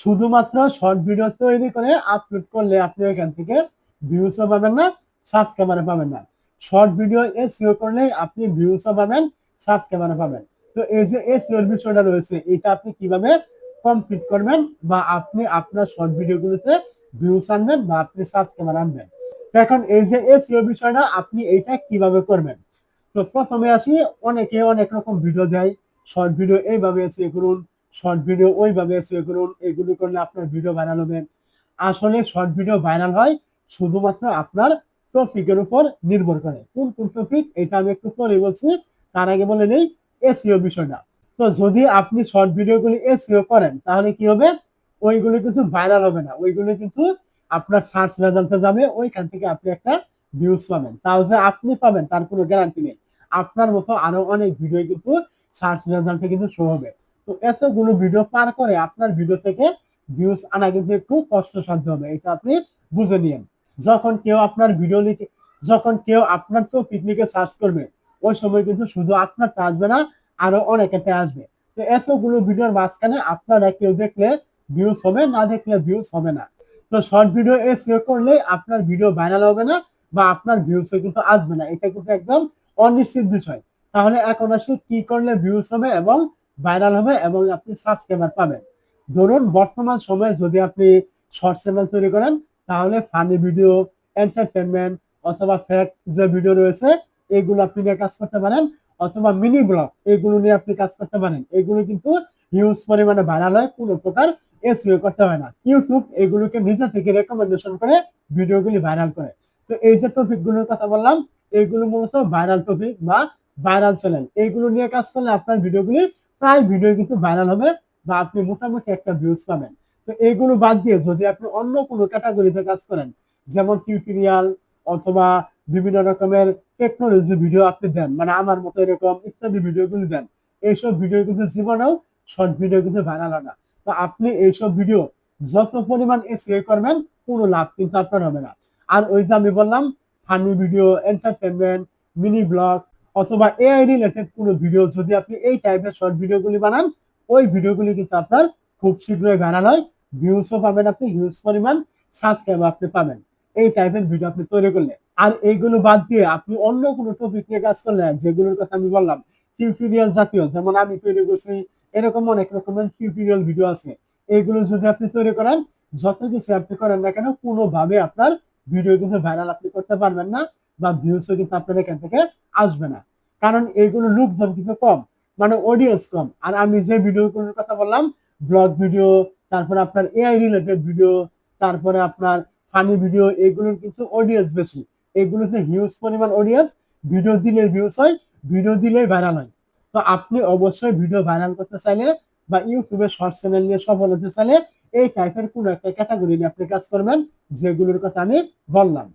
শুধুমাত্র short video তৈরি করে আপলোড করলে আপনি এখান থেকে ভিউসও পাবেন না সাবস্ক্রাইবার পাবেন না। শর্ট ভিডিও এসইও করলে আপনি ভিউসও পাবেন সাবস্ক্রাইবার পাবেন। তো এই যে এসইওর বিষয়টা রয়েছে, এটা আপনি কীভাবে কমপ্লিট করবেন বা আপনি আপনার শর্ট ভিডিওগুলোতে ভিউস আনবেন বা আপনি সাবস্ক্রাইবার আনবেন? এখন এই যে এসইও বিষয়টা, আপনি এইটা কীভাবে করবেন? তো প্রথমে আসি, অনেকে অনেক রকম ভিডিও দেয় শর্ট ভিডিও এইভাবে এসিও করুন শর্ট ভিডিও ওইভাবে করুন, এগুলো করলে আপনার ভিডিও ভাইরাল হবে। আসলে শর্ট ভিডিও ভাইরাল হয় শুধুমাত্র আপনার টপিকের উপর নির্ভর করে। কোন কোন টপিক এটা আমি একটু পরে বলছি, তার আগে বলে নেই এসিও বিষয়টা। তো যদি আপনি শর্ট ভিডিওগুলি এসিও করেন, তাহলে কি হবে? ওইগুলো কিন্তু ভাইরাল হবে না। ওইগুলো কিন্তু আপনার সার্চ রেজাল্টে যাবে, ওইখান থেকে আপনি একটা ভিউজ পাবেন। তাও যে আপনি পাবেন, তার কোনো গ্যারান্টি নেই। আপনার মতো আরও অনেক ভিডিও কিন্তু সার্চ রেজাল্টে কিন্তু শো হবে। তো এতগুলো ভিডিও পার করে আপনার ভিডিও থেকে ভিউজ আনা কিন্তু একটু কষ্টসাধ্য হবে, এটা আপনি বুঝে নিন যখন কেউ আপনার ভিডিও লিখে, যখন কেউ আপনার তো পিকনিকে সার্চ করবে, ওই সময় কিন্তু শুধু আপনারটা আসবে না, আরও অনেকেতে আসবে। তো এতগুলো ভিডিওর মাঝখানে আপনারা কেউ দেখলে ভিউজ হবে, না দেখলে ভিউজ হবে না। তো শর্ট ভিডিও এ এসিও করলে আপনার ভিডিও ভাইরাল হবে না, বা আপনার ভিউজ কিন্তু আসবে না। এটা কিন্তু একদম অনিশ্চিত বিষয়। তাহলে এখন আসি কি করলে ভিউজ হবে এবং ভাইরাল হবে এবং আপনি সাবস্ক্রাইবার পাবেন। ধরুন, বর্তমান সময়ে যদি আপনি শর্ট চ্যানেল তৈরি করেন, তাহলে ফানি ভিডিও এন্টারটেনমেন্ট অথবা ফ্যাক্ট যে ভিডিও রয়েছে, এগুলো আপনি নিয়ে কাজ করতে পারেন অথবা মিনি ব্লগ এগুলো নিয়ে আপনি কাজ করতে পারেন। এগুলো কিন্তু হিউজ পরিমাণে ভাইরাল হয়, কোনো প্রকার এসইও করতে হয় না। ইউটিউব এগুলোকে নিজে থেকে রেকমেন্ডেশন করে ভিডিওগুলি ভাইরাল করে। তো এই যে টপিকগুলোর কথা বললাম এইগুলো মূলত ভাইরাল টপিক বা ভাইরাল চ্যানেল এইগুলো নিয়ে কাজ করলে আপনার ভিডিওগুলি প্রায় ভিডিও কিন্তু ভাইরাল হবে বা আপনি মোটামুটি একটা ভিউজ পাবেন। তো এইগুলো বাদ দিয়ে যদি আপনি অন্য কোনো ক্যাটাগরিতে কাজ করেন, যেমন টিউটোরিয়াল অথবা বিভিন্ন রকমের টেকনোলজি ভিডিও আপনি দেন মানে আমার মতো এরকম ইত্যাদি ভিডিওগুলি দেন, এইসব ভিডিও কিন্তু জীবনেও শর্ট ভিডিও কিন্তু ভাইরাল হয় না। তো আপনি এইসব ভিডিও যত পরিমাণ এসিও করবেন, কোনো লাভ কিন্তু আপনার হবে না। আর ওই যে আমি বললাম funny video entertainment mini blog অথবা এআই রিলেটেড কোনো ভিডিও যদি আপনি এই টাইপের শর্ট ভিডিওগুলি বানান, ওই ভিডিওগুলি কিন্তু আপনার খুব শীঘ্রই ভাইরাল হয়। ভিউজও পাবেন আপনি হিউজ পরিমাণ সাবস্ক্রাইব আপনি পাবেন। এই টাইপের ভিডিও আপনি তৈরি করলে। আর এইগুলো বাদ দিয়ে আপনি অন্য কোনো টপিক নিয়ে কাজ করলে, যেগুলোর কথা আমি বললাম টিউটোরিয়াল জাতীয়, যেমন আমি তৈরি করছি, এরকম অনেক রকমের টিউটোরিয়াল ভিডিও আছে। এইগুলো যদি আপনি তৈরি করেন, যত কিছু আপনি করেন না কেন, কোনোভাবে আপনার ভিডিও কিন্তু ভাইরাল আপনি করতে পারবেন না। বা ভিউসও কিন্তু আপনার এখান থেকে আসবে না। কারণ এইগুলো লোকজন কিন্তু কম মানে অডিয়েন্স কম। আর আমি যে ভিডিওগুলোর কথা বললাম ব্লগ ভিডিও তারপরে আপনার এআই রিলেটেড ভিডিও তারপরে আপনার ফানি ভিডিও এগুলোর কিন্তু অডিয়েন্স বেশি। এগুলো এগুলোতে হিউজ পরিমাণ অডিয়েন্স ভিডিও দিলে ভিউজ হয় ভিডিও দিলেই ভাইরাল হয়। তো আপনি অবশ্যই ভিডিও ভাইরাল করতে চাইলে বা ইউটিউবে শর্ট চ্যানেল নিয়ে সফল হতে চাইলে এই টাইপের কোনো একটা ক্যাটাগরি নিয়ে আপনি কাজ করবেন, যেগুলোর কথা আমি বললাম।